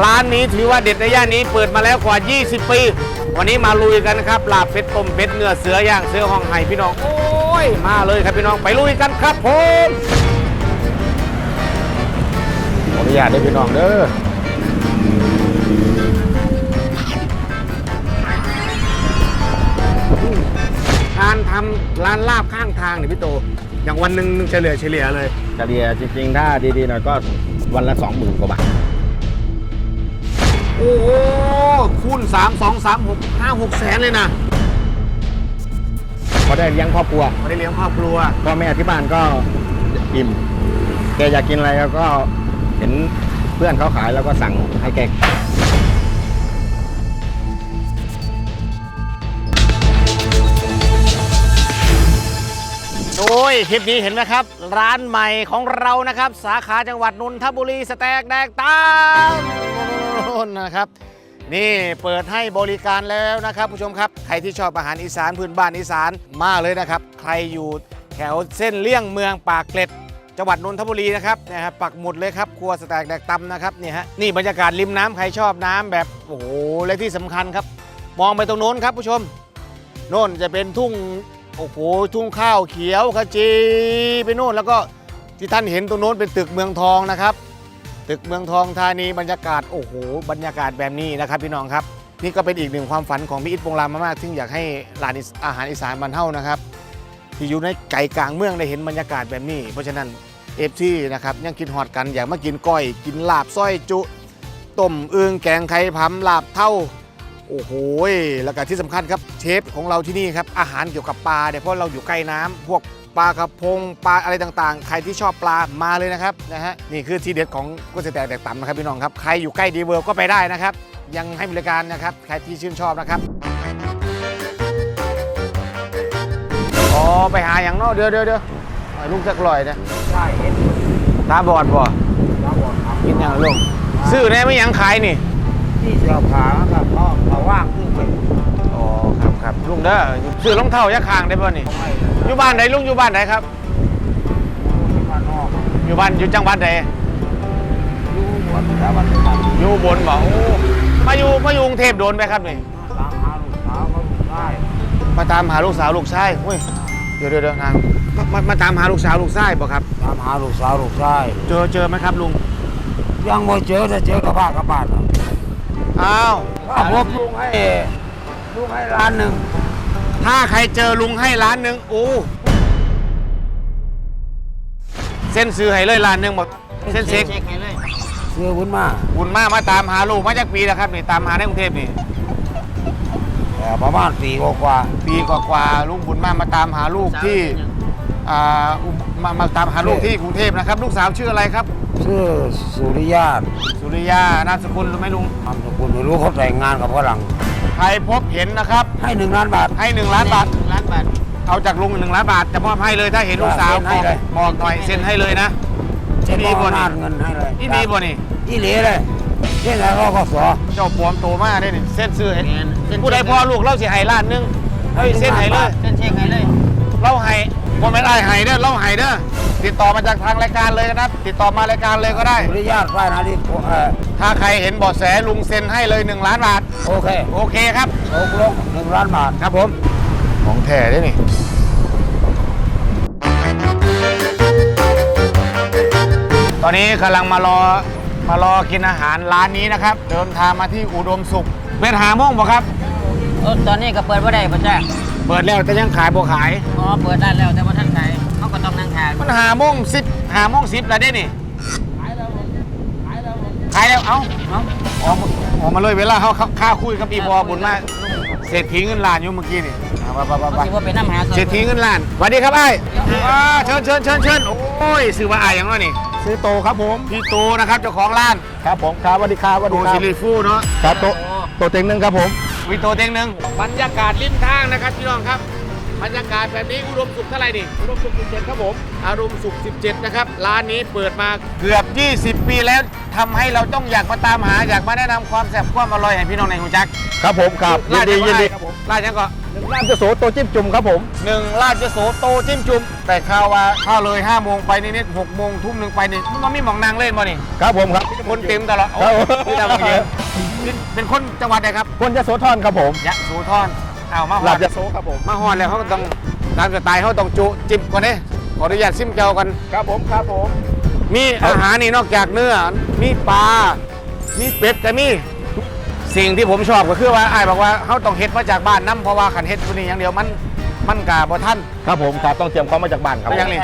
ร้านนี้ถือว่าเด็ดในย่านนี้เปิดมาแล้วกว่า 20 ปี วันนี้มาลุยกันนะครับลาบเป็ดต้มเป็ดเนื้อเสือย่างเสือห้องไห้พี่น้องโอ้ยมาเลยครับพี่น้องไปลุยกันครับผมขออนุญาตด้วยพี่น้องเด้อการทำร้านลาบข้างทางเนี่ยพี่โต อย่างวันหนึ่งเฉลี่ยเฉลี่ยเลย เฉลี่ยจริงๆ ถ้าดีๆหน่อยก็วันละสองหมื่นกว่าบาท โอ้โหคูณ3 2 3 6 5 6แสนเลยนะพอได้เลี้ยงครอบครัวไม่ได้เลี้ยงครอบครัว พ่อแม่ที่บ้านก็อิ่มแกอยากกินอะไรแล้วก็เห็นเพื่อนเขาขายแล้วก็สั่งให้แก โอ้ยคลิปนี้เห็นไหมครับ ร้านใหม่ของเรานะครับ สาขาจังหวัดนนทบุรีสแต็กแดกตามนนะครับ นี่เปิดให้บริการแล้วนะครับ ผู้ชมครับ ใครที่ชอบอาหารอีสานพื้นบ้านอีสานมาเลยนะครับ ใครอยู่แถวเส้นเลี่ยงเมืองปากเกร็ดจังหวัดนนทบุรีนะครับนะครับปักหมุดเลยครับ ครัวสแต็กแดกตำนะครับนี่ฮะนี่บรรยากาศริมน้ำใครชอบน้ำแบบโอ้โหและที่สำคัญครับ มองไปตรงโน้นครับผู้ชมโน่นจะเป็นทุ่ง โอ้โหทุ่งข้าวเขียวขจีไปโน่นแล้วก็ที่ท่านเห็นตรงโน้นเป็นตึกเมืองทองนะครับ ตึกเมืองทองธานีบรรยากาศโอ้โหบรรยากาศแบบนี้นะครับพี่น้องครับ นี่ก็เป็นอีกหนึ่งความฝันของพี่อิทปงรามมากๆซึ่งอยากให้ร้านอาหารอีสานบรรเท่านะครับ ที่อยู่ในไก่กลางเมืองได้เห็นบรรยากาศแบบนี้ เพราะฉะนั้นเอฟที่นะครับยังกินฮอดกันอยากมากินก้อย กินลาบส้อยจุต้มเอืองแกงไข่พำลาบเท่า โอ้โหแล้วก็ที่สำคัญครับเชฟของเราที่นี่ครับอาหารเกี่ยวกับปลาเนี่ยเพราะเราอยู่ใกล้น้ำพวกปลากระพงปลาอะไรต่างๆ ใครที่ชอบปลามาเลยนะครับนะฮะนี่คือที่เด็ดของก๋วยเตี๋ยวแตกแตกต่ำนะครับพี่น้องครับใครอยู่ใกล้ดีเวิร์ก็ไปได้นะครับ ยังให้บริการนะครับใครที่ชื่นชอบนะครับอ๋อไปหาอย่างเนอกเดี๋ยวเดี๋ยวเดี๋ยวให้ลูกจักลอยนะใช่เห็นตาบอดบ่ครับผมครับกินอย่างลูกซื้อแน่ไม่ยังขายนี่ ที่เสือผาครับเขาเขาว่างขึ้นไปอ๋อครับครับลุงเด้อซื้อรองเท้ายักษ์คางได้ป่ะนี่เขาไม่เลยอยู่บ้านใดลุงอยู่บ้านใดครับ ที่บ้านนอกอยู่บ้านอยู่จังหวัดใดอยู่บนแล้ววันนี้ครับอยู่อุบนบ่โอ้มาอยู่มาอยู่กรุงเทพโดนไหมครับนี่ ตามหาลูกสาวเขาได้มาตามหาลูกสาวลูกชายเฮ้ยเดี๋ยวเดี๋ยวเดี๋ยวนางมามามาตามหาลูกสาวลูกชายบ่ครับ ตามหาลูกสาวลูกชายเจอเจอไหมครับลุงยังไม่เจอแต่เจอกับบ้านกับบ้านอ้าวถ้าพบลุงให้ลุงให้ร้านหนึ่งถ้าใครเจอลุงให้ล้านหนึ่งโอ้เส้นซื้อให้เลยล้านหนึ่งหมดเส้นเซ็กซื้อบุญมาบุญมากมาตามหาลูกมาจากปีแล้วครับนี่ตามหาในกรุงเทพนี่แต่ประมาณปีกว่าปีกว่าๆลุงบุญมากมาตามหาลูกที่อ่าอุมามาตามหาลูกที่กรุงเทพนะครับ ลูกสาวชื่ออะไรครับๆ ชื่อสุริยาตสุริยานามสกุลรู้ไหมลุงนามสกุลไม่รู้เขาแต่งงานกับฝรั่งใครพบเห็นนะครับ ให้หนึ่งล้านบาท ให้1ล้านบาทล้านบาท เอาจากลุงหนึ่งล้านบาทจะมอบให้เลยถ้าเห็นลูกสาวเซ็นให้เลย บอกหน่อยเซ็นให้เลยนะเช็คมีบ่บ่นี่นานเงินให้เลยที่มีบ่นี่ ที่เหลือเลยเช่นแล้วก็สอ เจ้าปลอมโตมากได้นี่เส้นซื้อให้แม่นเส้นผู้ใดพอลูกเล่าสิให้ล้านหนึงเฮ้ยเส้นให้เลย เส้นเช็คให้เลย เล่าให้ บ่แม่นอ้ายให้เด้อเล่าให้เด้อติดต่อมาจากทางรายการเลยนะครับ ติดต่อมารายการเลยก็ได้สุริยาตฝ่ายนาฬิกาเออถ้าใครเห็นเบาะแสลุงเซ็นให้เลย1ล้านบาทโอเคโอเคครับ ตกลงหนึ่งล้านบาท ครับผม ของแท้ได้นี่ตอนนี้กำลังมารอมารอกินอาหารร้านนี้นะครับ เดินทางมาที่อุดมสุขเป็นหาโมงบ่ครับ เออตอนนี้ก็เปิดว่าได้ป่ะจ้า เปิดแล้วแต่ยังขายบ่ขายอ๋อเปิดได้แล้วแต่ว่าท่านขายเขาก็ต้องนั่งทานมันหาโมงสิบหาโมงสิบแล้วได้นี่ขายแล้วขายแล้วเอ้าเอ้าออกมาออกมาเลยเวลาเขาเขาข้าคุยกับอีพอบุญมากเศรษฐีเงินล้านอยู่เมื่อกี้นี่เอาไปไปไปเขาไปคิดว่าเป็นน้ำหาสดเศรษฐีเงินล้านสวัสดีครับไอ้อ่าเชิญเชิญเชิญเชิญโอ้ยซื้อมาไอ้ายอย่างน้อยนี่ซื้อโตครับผมพี่ตูนะครับเจ้าของร้าน ครับผมครับสวัสดีครับสวัสตูดีครัซิบลิฟูเนาะครับโตโตเต็งหนึ่งครับผม วิโตเต็งหนึ่งบรรยากาศริมทางนะครับพี่น้องครับ บรรยากาศแบบนี้อุดมสุขเท่าไหร่นี่อุดมสุข17ครับผมอารมณ์สุข 17 นะครับ ร้านนี้เปิดมาเกือบ 20 ปีแล้วทำให้เราต้องอยากมาตามหาอยากมาแนะนำความแซ่บความอร่อยให้พี่น้องในหูจักครับผมครับยินดียินดีครับผมร้านยังก็ร้านเจะโสโตจิ้มจุ่มครับผมหนึ่งราชโสโตจิ้มจุ่มแต่ข่าวว่าถ้าเลย5โมงไปนิดๆ6โมงทุ่มหนึ่งไปนี่มันไม่หมองนางเล่นบ่นี่ครับผมครับ คนเต็มตลอดโอ้ครับพี่ดาวเยอะ นี่เป็นคนจังหวัดไหนครับคนจะโสธรครับผมยะโสธรเอามาฮอลาดบจะโสครับผมมาฮอดแล้วเขาก็ต้องตามสไตล์เขาต้องจุจิบก่อนเด้ขออนุญาตซิมเจ้ากัน ครับผมครับผม มีอาหารนี่นอกจากเนื้อ มีปลา มีเป็ดแต่มี สิ่งที่ผมชอบก็คือว่าอ้ายบอกว่าเขาต้องเฮ็ดมาจากบ้านน้ำเพราะว่าขันเฮ็ดตัวนี้อย่างเดียวมันมันกาบ่ทันครับผมครับต้องเตรียมของมาจากบ้านครับก็ยังนี่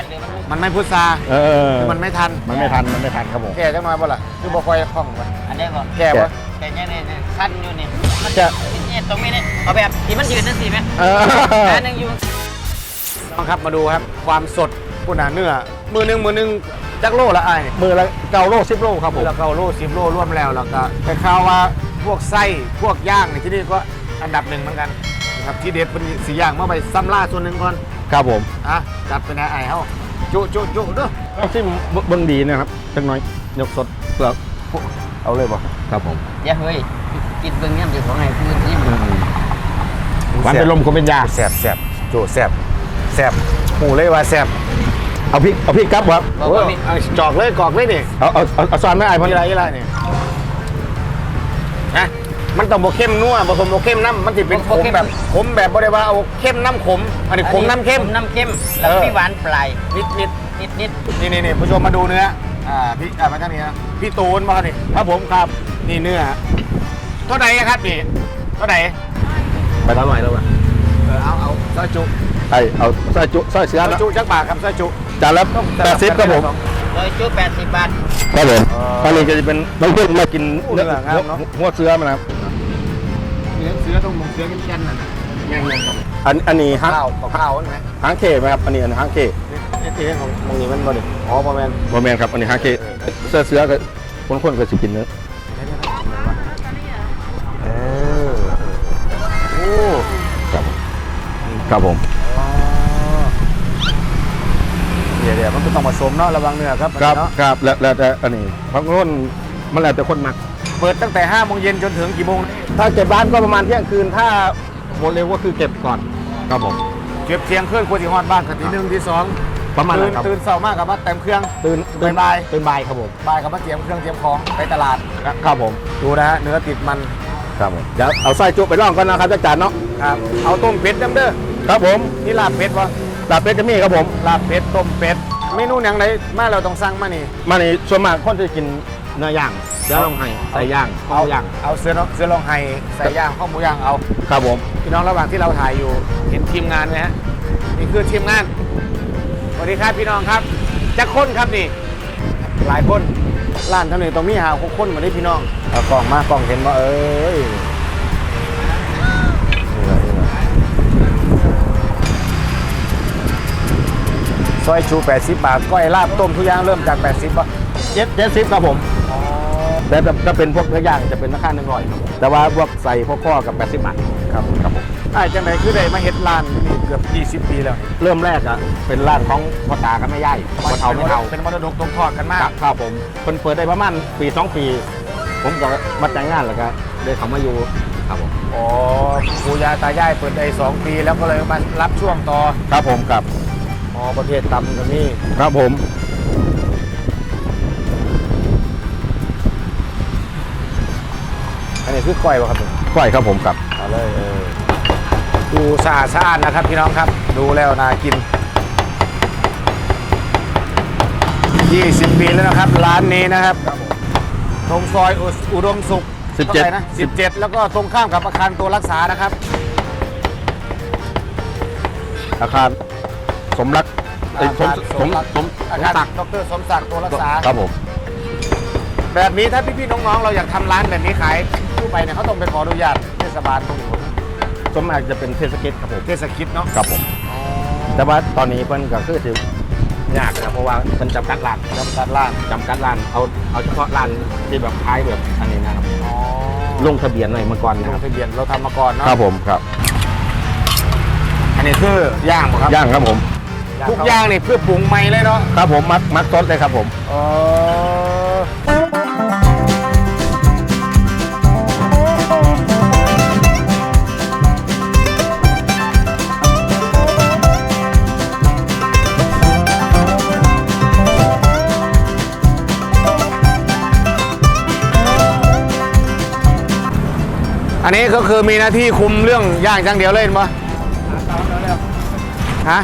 มันไม่พุทราเออมันไม่ทันมันไม่ทันมันไม่ทันครับผมแก่จังน้อยบ่ล่ะคือบ่ค่อยคล่องบ่อันนี้ก่อนแก่บ่แต่เนี่ยเนี่ยเนี่ยขั้นอยู่นี่มันจะ เนี่ยตรงนี้เนี่ยเอาแบบที่มันยืนนั่นสิไหมเออ นหนึงอยู่น้องครับมาดูครับความสดผู้หนาเนื้อมือหนึงมือหนึงจักโลละไอ้ายมือละเกาโลสิบโลครับผม แล้วก็โลสิบโลร่วมแล้วแล้วก็แต่ข่าวว่าพวกไส้พวกย่างในที่นี่ก็อันดับหนึ่งเหมือนกันนะครับที่เด็ดเป็นสีย่างมาไปซ้ำล่าส่วนหนึ่งก่อนครับผมอะจัดไปนไอ้เฮาจุจุจุเด้อต้องซิมเบิ้งดีนะครับจังน้อยยกสดเปลือก เอาเลยบ่ครับผมเดี๋ยวเฮ้ยกินเบิ่งเนี่ยมันจะของไงคือที่มันหวานเป็นลมก็เป็นยาแสบแสบจุแสบแสบหูเลยว่าแสบเอาพริกเอาพริกครับครับบอกว่ามีเอาจอกเลยกอกเลยนี่เอาเอาเอาเอาซอนไม่ไอ้พอนี่ดีไรนี่ไรนี่นะมันต้องบ่เข้มนัวบ่สมบ่เข้มน้ำมันสิเป็นขมแบบขมแบบบ่ได้ว่าเอาเข้มน้ำขมอันนี้ขมน้ำเข้มขน้ำเข้มแล้วเออพี่หวานปลายนิดนิดนิดนิดนี่นี่นี่ผู้ชมมาดูเนื้อ อ่าพี่อ่ามาทางนี้นะพี่ตูนมาครับนี่ครับผมครับนี่เนื้อเท่าไหร่ครับนี่เท่าไหร่ไปทำหน่อยแล้วป่ะเออเอาเอาซอยจุไอเอาซอยจุซอยเสือซอยนะจุจักบาทครับซอยจุจานละแปดสิบครับผมโดยจุแปดสิบบาท ครับผมตอนนี้จะเป็นน้องเพื่อนมากินเนื้องามเนอะหัวเสือมันนะครับเนื้อเสือต้องมงเสือกันแก่นน่ะยังยังครับอันอันนี้หางข้าวข้าวนั่นไหมหางเคไหมครับอันนี้อันหางเคนี่ เอ๊ะของมงนี้มันบ่ดิอ๋อประมาณโมเมนครับอันนี้หาเคเสือเสือก็คนคนๆก็สิกินเนื้อเออโอ้ครับผมครับผมเดี๋ยวเดี๋ยวมันก็ต้องผสมเนาะระวังเนื้อครับครับครับแล้วแล้วแต่อันนี้บางคนมันแล้วแต่คนมักเปิดตั้งแต่5โมงเย็นจนถึงกี่โมง ถ้าเก็บร้านก็ประมาณเที่ยงคืน ถ้าหมดเร็วก็คือเก็บก่อน ครับผม เก็บเที่ยงคืนควรสิฮอดบ้านกันทีหนึ่งที่สอง ประมาณตื่นั้นนครับ ตื่นเช้ามากกับมาเต็มเครื่อง ตื่นตื่นบ่าย ตื่นบ่ายครับผมบ่ายกับมาเตรียมเครื่องเตรียมของไปตลาด ครับผมดูนะฮะเนื้อติดมันครับผมเดี๋ยวเอาไส้จุไปล่องก่อนนะครับจักจานเนาะครับเอาต้มเป็ดน้ำเด้อครับผมนี่ลาบเป็ดวะลาบเป็ดจะมีครับผมลาบเป็ดต้มเป็ดเมนูอย่างไรมาเราต้องสั่งมานี่มาในส่วนมากคนจะกินเนื้อย่างเดี๋ยวลองให้ใส่ย่างข้าวย่างเอาเสือเสือลองไห้ใส่ย่างข้าวหมูย่างเอา ครับผมพี่น้องระหว่างที่เราถ่ายอยู่เห็นทีมงานไหมฮะนี่คือทีมงานส วัสดีครับพี่น้องครับจะค้นครับนี่ หลายคนร้านเท่านี้ต้องมีหาหกคนมาได้พี่น้องเอากล่องมากล่องเห็นว่าเอ้ยซอยชู 80 บาท ก้อยลาบต้มทุกอย่างเริ่มจาก 80บาทเจ็ดเจ็ดสิบครับผมแต่ถ้าเป็นพวกเนื้อย่างจะเป็นราคาหนึ่งร้อยครับแต่ว่าพวกใส่พวกข้อกับแปดสิบบาทครับครับผม ไอ้จังไหนคือได้มาเฮ็ดร้านนี่เกือบ20ปีแล้วเริ่มแรกอะเป็นร้านของพ่อตากับแม่ย่ายพ่อเฒ่าไม่เฒ่า เป็นมรดกตกทอดกันมากครับครับผมเพิ่นเปิดได้ประมาณปีสองปี ผมก็มาแต่งงานแล้วก็ได้เขามาอยู่ครับผมอ๋อปู่ย่าตายายเปิดได้สองปี แล้วก็เลยมารับช่วงต่อ ครับผมครับอ๋อประเภทตำก็มีครับผมอันนี้คือก้อยวะครับผมก้อยครับผมครับเอาเลยเออ ดูสะอาดสะอาดนะครับพี่น้องครับ ดูแล้วน่ากิน 20 ปีแล้วนะครับ ร้านนี้นะครับตรงซอยอุอุดมสุขสิบเจ็ดท่าไหร่นะ17 แล้วก็ตรงข้ามกับอาคารตัวรักษานะครับ อาคารสมรักเอ้ยสมสมสมอาสมคารศักดิ์ดรสมศักดิ์ตัวรักษา ครับผม แบบนี้ถ้าพี่ๆน้องๆ เราอยากทำร้านแบบนี้ขายทั่วไปเนี่ยเขาต้องไปขออนุญาตเทศบาลตรงนู้ นสมมากจะเป็นเทศกิจครับผมเทศกิจเนาะครับผม แต่ว่าตอนนี้เพิ่นก็คือสิยากนะเพราะว่าเพิ่นจำกัดร้านจำกัดร้านจำกัดร้านเอาเอาเฉพาะร้านที่แบบขายแบบอันนี้นะครับอ๋อลงทะเบียนหน่อยเมื่อก่อนลนะคงรับทะเบียนเราทำมาก่อนเนาะครับผมครับอันนี้นี่คือย่างบ่ครับย่างครับผมทุกอย่างนี่เพื่อปรุงใหม่เลยเนาะครับผมมักมักซดเลยครับผมอ๋อ อันนี้ก็คือมีหน้าที่คุมเรื่องย่างอย่างเดียวเลยเห็นปะฮะ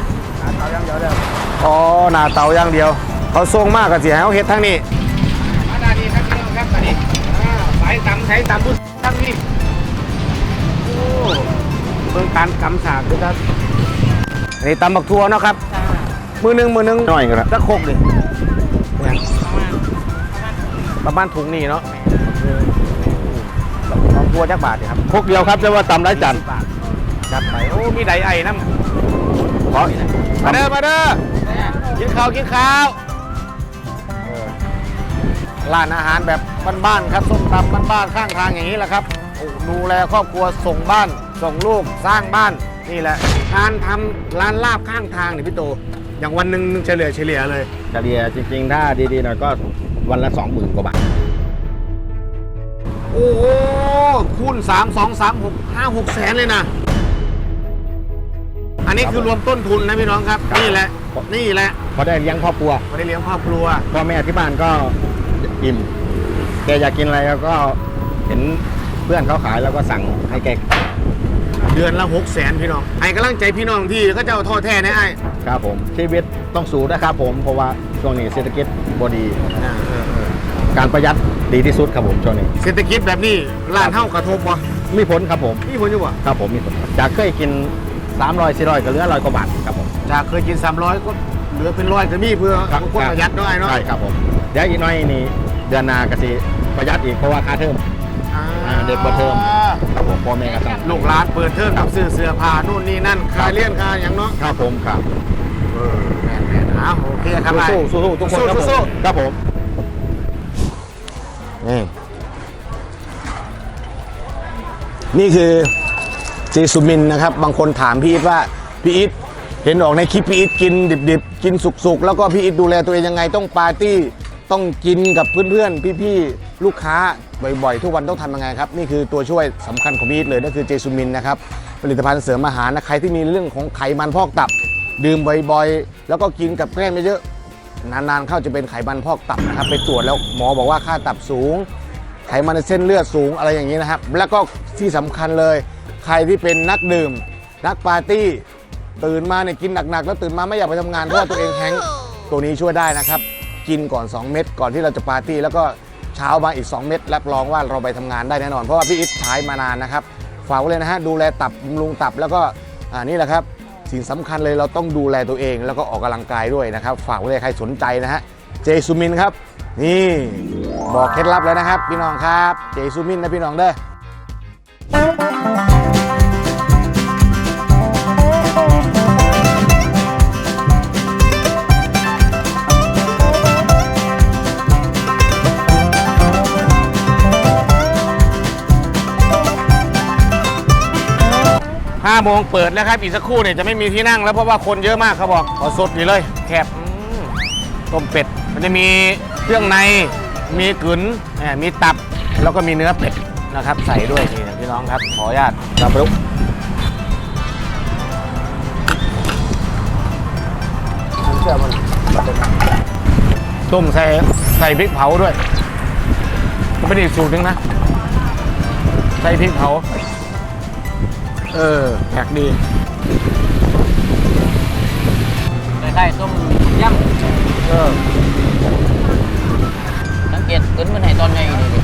อ๋อหน้าเตาอย่างเดียว เขาทรงมากกับเสียให้เขาเฮ็ดทั้งนี้มาด้านนี้ครับพี่น้องครับอันนี้สายตำใช้ตำพุททั้งนี้โอ้เบิ่งการกำสากด้วยครับอันนี้ตำบักทัวเนาะครับมือหนึ่งมือหนึ่งหน่อยก็ได้สักโคกดิเนี่ยประมาณถุงนี่เนาะ ลองทัวจักบาทดิครับพกเดียวครับจะว่าตำไรจันทร์บาทจัดไปโอ้มีไดไอ้น้ำขอมาเด้อมาเด้อกินข้าวกินข้าวร้านอาหารแบบบ้านๆครับส้มตำบ้านๆข้างทางอย่างนี้แหละครับโอ้ดูแลครอบครัวส่งบ้านส่งลูกสร้างบ้านนี่แหละการทำร้านลาบข้างทางเนี่ยพี่โตอย่างวันหนึ่งเฉลี่ยเฉลี่ยเลย เฉลี่ยจริงๆ ถ้าดีๆหน่อยก็วันละ20,000กว่าบาท โอ้โห คูณ3 2 3 6 5 6แสนเลยนะ อันนี้คือรวมต้นทุนนะพี่น้องครับ นี่แหละ นี่แหละพอได้เลี้ยงครอบครัวพอได้เลี้ยงครอบครัวพ่อแม่ที่บ้านก็อิ่มแกอยากกินอะไรก็เห็นเพื่อนเขาขายแล้วก็สั่งให้แกเดือนละหกแสนพี่น้องไอ้กำลังใจพี่น้องที่ก็จะเอาท่อแท้นะไอ้ครับผมชีวิตต้องสู้นะครับผมเพราะว่าช่วงนี้เศรษฐกิจบดีอ่าเออเออการประหยัด ดีที่สุดครับผมช่วงนี้เศรษฐกิจแบบนี้ร้านเท่ากระทบบ่มีผลครับผมมีผลอยู่บ่ครับผมมีผลจากเคยกิน300 400ก็เหลือร้อยกว่าบาทครับผมจากเคยกิน 300 ก็เหลือเป็นร้อยก็มีเพื่อคนประหยัดด้วยเนาะใช่ครับผมเดี๋ยวอีกหน้อยนี่เดือนหนากสิประหยัดอีกเพราะว่าค่าเทอมอ่าอ่าเด็กเปิดเทอมครับผมพ่อแม่ก็ต้องลูกหลานเปิดเทอมกับซื้อเสื้อผ้านู่นนี่นั่นคาเลี่ยนคาอย่างเนาะครับผมครับเออแม่นแม่นอ้าวโอเคครับไอ้สู้สู้สู้ทุกคนครับผมสู้ครับผม นี่นี่คือเจสุมินนะครับ บางคนถามพี่อีทว่าพี่อีทเห็นออกในคลิปพี่อีทกินดิบๆ กินสุกๆ แล้วก็พี่อีทดูแลตัวเองยังไงต้องปาร์ตี้ต้องกินกับเพื่อนๆ พี่ๆ ลูกค้าบ่อยๆ ทุกวันต้องทำยังไงครับ นี่คือตัวช่วยสำคัญของพี่อีทเลยนั่นคือเจสุมินนะครับ ผลิตภัณฑ์เสริมอาหารนะใครที่มีเรื่องของไขมันพอกตับ ดื่มบ่อยๆ แล้วก็กินกับแกล้มเยอะ นานๆเข้าจะเป็นไขมันพอกตับนะครับไปตรวจแล้วหมอบอกว่าค่าตับสูง ไขมันในเส้นเลือดสูงอะไรอย่างนี้นะครับ แล้วก็ที่สำคัญเลย ใครที่เป็นนักดื่ม นักปาร์ตี้ ตื่นมาเนี่ยกินหนักๆ แล้วตื่นมาไม่อยากไปทำงานเพราะว่าตัวเองแฮงตัวนี้ช่วยได้นะครับ กินก่อน 2 เม็ดก่อนที่เราจะปาร์ตี้แล้วก็เช้ามาอีก 2 เม็ดรับรองว่าเราไปทำงานได้แน่นอน เพราะว่าพี่อิทใช้มานานนะครับฝากไว้เลยนะฮะดูแลตับบำรุงตับแล้วก็อ่านี่แหละครับ สิ่งสำคัญเลยเราต้องดูแลตัวเอง แล้วก็ออกกำลังกายด้วยนะครับ ฝากไว้เลยใครสนใจนะฮะเจซูมินครับ นี่บอกเคล็ดลับแล้วนะครับ พี่น้องครับ เจซูมินนะพี่น้องเด้อ โมงเปิดแล้วครับอีกสักครู่เนี่ยจะไม่มีที่นั่งแล้วเพราะว่าคนเยอะมากเขาบอกขอสดอยู่เลยแคบอืมต้มเป็ด มันจะมีเครื่องใน มีกึ๋นมมีตับ แล้วก็มีเนื้อเป็ดนะครับ ใส่ด้วยนี่นะพี่น้องครับ ขออนุญาตครับลุกเชื่อมันต้มใส่ใส่พริกเผาด้วยก็เป็นอีกสูตรหนึงนะ ใส่พริกเผา เออแพ็กดีคล้ายๆต้มยเออำสังเกตขึ้นมันให้ตอนใหญ่นี่ดิ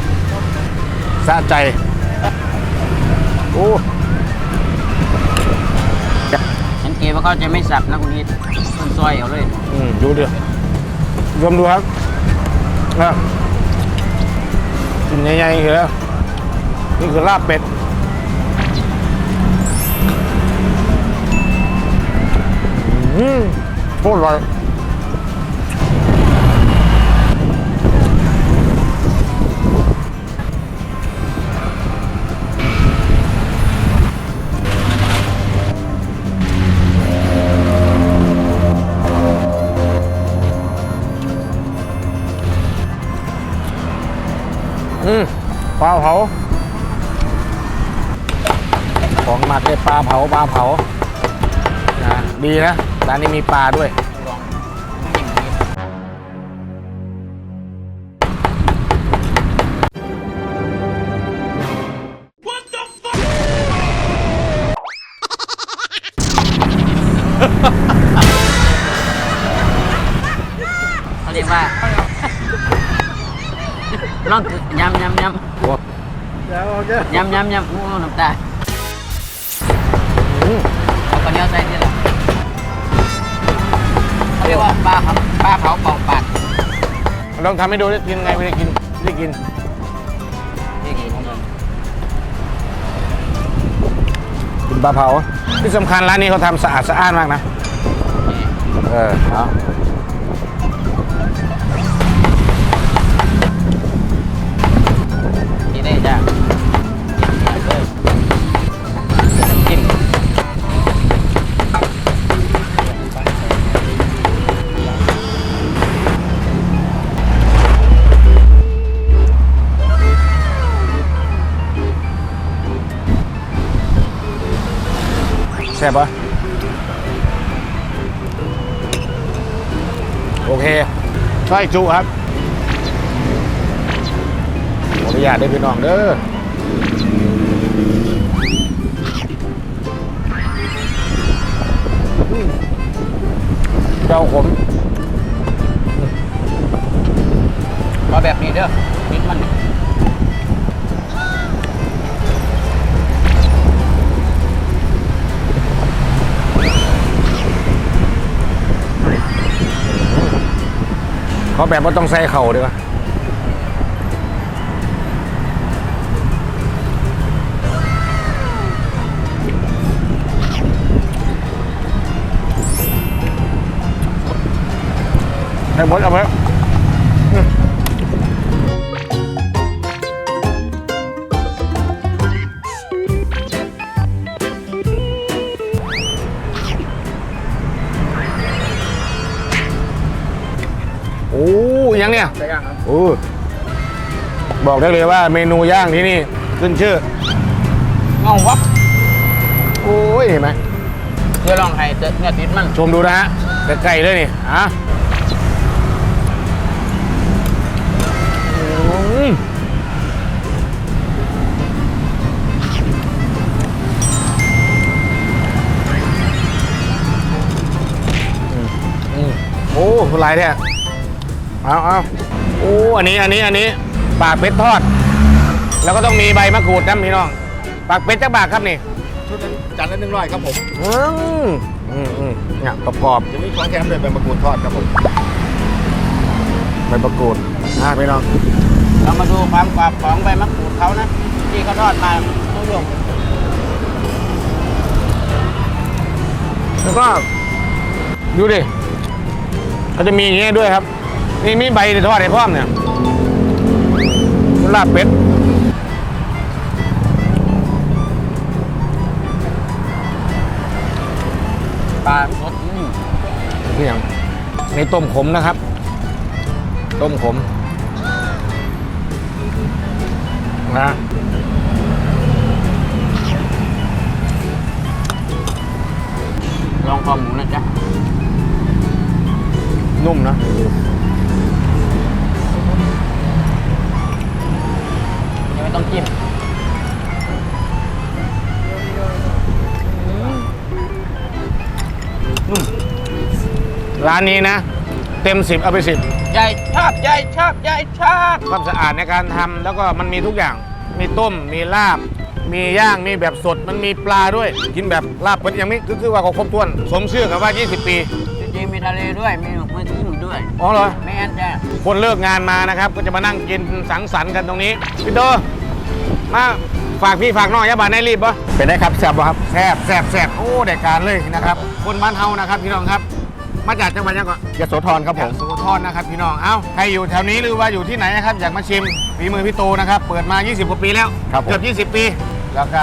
สะใจ โอ้สังเกตว่าเขาจะไม่สับนะคุณนิดต้นซอยเอาเลยอืมดูดิรวมดูครับนะกินใหญ่ๆคือแล้วนี่คือลาบเป็ดืมโคตรอรปลาเผา ของหมักเนี่ยปลาเผาปลาเผานะดีนะ ร้านนี้มีปลาด้วยลองจิ้มนิดเขาเรียกว่าลองยำยำยำโอ้ยำยำยำอู้น้ำตาอืมเอาข้าวเหนียวใส่ที่ละ เขาเรียกว่าปลาครับปลาเผาเป่าปากลองทำให้ดูได้กินไงไม่ได้กินไม่ได้กินนี่กี่ของมันกินปลาเผาที่สำคัญร้านนี้เขาทำสะอาดสะอ้านมากนะ เออเอา ช่อยจุครับขออนุญาตได้พี่น้องเด้อเจ้าผมมาแบบนี้เด้อ เขาแบบว่าต้องใส่เข่าดีกว่าให้หมดเอาไว้ ยังเนี่ยไปย่างครับโอ้บอกได้เลยว่าเมนูย่างที่นี่ขึ้นชื่อเงาวับโอ้ยเห็นไหมเพื่อลองให้เนื้อติดมันชมดูนะฮะไก่ๆเลยนี่อะอืมอืมโอ้ลายเนี่ย เอาเอาโอ้อันนี้อันนี้อันนี้ปากเป็ดทอด แล้วก็ต้องมีใบมะกรูดนะพี่น้องปากเป็ดจักบาทครับนี่ชุดนั้นจานละหนึ่งร้อยครับผมอืมอืมอืมเนี่ยกรอบจะมีของแถมเลยเป็นมะกรูดทอดครับผมๆใบมะกรูดอะพี่น้องเรามาดูความกรอบของใบมะกรูดเขานะที่เขาทอดมาทุกอย่างแล้วก็ดูดิเขาจะมีอย่างเงี้ยด้วยครับ นี่มีใบทอดไอ้พร้อมเนี่ยลาบเป็ดปลาสดอืมนี่อย่างในต้มขมนะครับ ต้มขมนะลองคอหมูนะจ๊ะ นุ่มนะ ไม่ต้องจิ้มร้านนี้นะ เต็มสิบเอาไปสิบใหญ่ชอบใหญ่ชอบใหญ่ชอบความสะอาดในการทำแล้วก็มันมีทุกอย่าง มีต้ม มีลาบ มีย่าง มีแบบสด มันมีปลาด้วย กินแบบลาบเป็นยังไม่คือคือว่าเขาครบถ้วน สมชื่อกับว่า 20 ปี จริงๆมีทะเลด้วยมีมือที่อยู่ด้วยอ๋อเหรอ ไม่งั้นจะคนเลิกงานมานะครับ ก็จะมานั่งกินสังสรรค์กันตรงนี้พี่โต มาฝากพี่ฝากน้องอยาบานให้รีบปะเป็นได้ครับแซ่บครับแซบแซบแซบโอ้เด็กการเลยนะครับ คนบ้านเฮานะครับพี่น้องครับมาจากจังหวัดยังก่อนยโสธรครับผมยโสธรนะครับพี่น้องเอ้าใครอยู่แถวนี้หรือว่าอยู่ที่ไหนนะครับอยากมาชิมฝีมือพี่โตนะครับ เปิดมา 20กว่าปีแล้วครับผม เกือบ20 ปี แล้วก็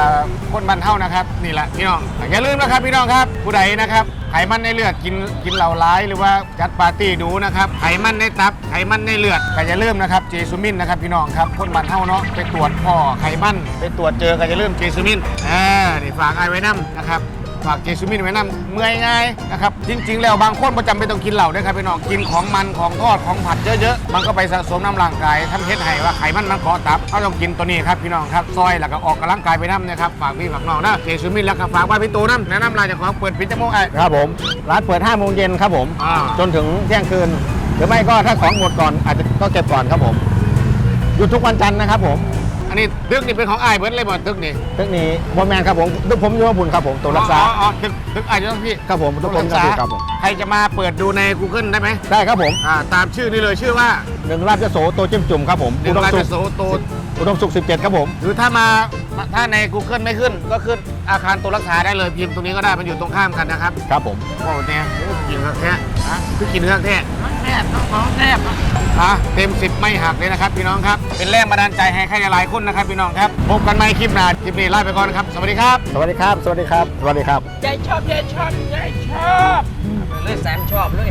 คนบ้านเท่านะครับ นี่แหละพี่น้องอย่าลืมนะครับพี่น้องครับผู้ใดนะครับ ไขมันในเลือดกินกินเหล่าร้ายหรือว่าจัดปาร์ตี้ดูนะครับไขมันในตับไขมันในเลือดก็อย่าลืมนะครับเจซูมินนะครับพี่น้องครับคนบ้านเท่าเนาะไปตรวจพ่อไขมันไปตรวจเจอก็อย่าลืมเจซูมินอ่านี่ฝากไอไว้นํนะครับ ฝากเจซูมินไว้นำเมื่อยง่ายนะครับจริง ๆ แล้วบางคนประจำเป็นต้องกินเหล้าด้วยครับพี่น้องกินของมันของทอดของผัดเยอะๆมันก็ไปสะสมน้ำร่างกายทำเฮ็ดให้ว่าไขมันมันเกาะตับเขาต้องกินตัวนี้ครับพี่น้องครับซอยแล้วก็ออกกำลังกายไปน้ำนะครับฝากพี่ฝากน้องนะเจซูมินแล้วก็ฝากว่าพี่ตูน้ำแนะนำรายจากของเปิดปิดจมูกไอ้ครับผมร้านเปิด5โมงเย็นครับผมอ่าจนถึงเที่ยงคืน หรือไม่ก็ถ้าของหมดก่อนอาจจะก็เก็บก่อนครับผมหยุดทุกวันจันทร์นะครับผม อันนี้ตึกนี่เป็นของไอ้ายเบิร์ดเลยบ่ตึกนี่ตึกนี้บอแมนครับผมตึกผมอยู่ว่าบุญครับผมตัวรักษาอ๋ออ๋อตึกตึกไอ้ายต้องพี่ครับผมทุกคนรักษาครับผมใครจะมาเปิดดูใน Google ได้ไหมได้ครับผม อ่าตามชื่อนี่เลยชื่อว่า หนึ่งราชโสโตจิ้มจุ่มครับผมหนึ่งอุดมราสุชขโสโตอุดมสุข 17 ครับผม หรือถ้ามาถ้าใน Google ไม่ขึ้น ก็ขึ้นอาคารตัวรักษาได้เลยพิมพ์ตรงนี้ก็ได้มันอยู่ตรงข้ามกันนะครับ ครับผมโอ้เนี่ยกินเครื่องแท้ฮะคือกินเครื่องแท้แซ่บต้องของแซ่บอะเต็ม 10 ไม่หักเลยนะครับ พี่น้องครับ เป็นแรงบันดาลใจให้ใครหลายๆคนนะครับ พี่น้องครับพบกันใหม่คลิปหน้าคลิปนี้ลาไปก่อนครับ สวัสดีครับ สวัสดีครับ สวัสดีครับสวัสดีครับยายชอบยายชอบยายชอบไปเลยแซมชอบเลย